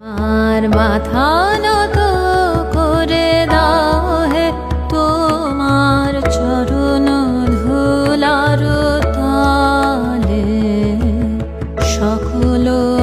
আর মাথা নত করে দাও হে তোমার চরণ ধুলার তালে। সকলো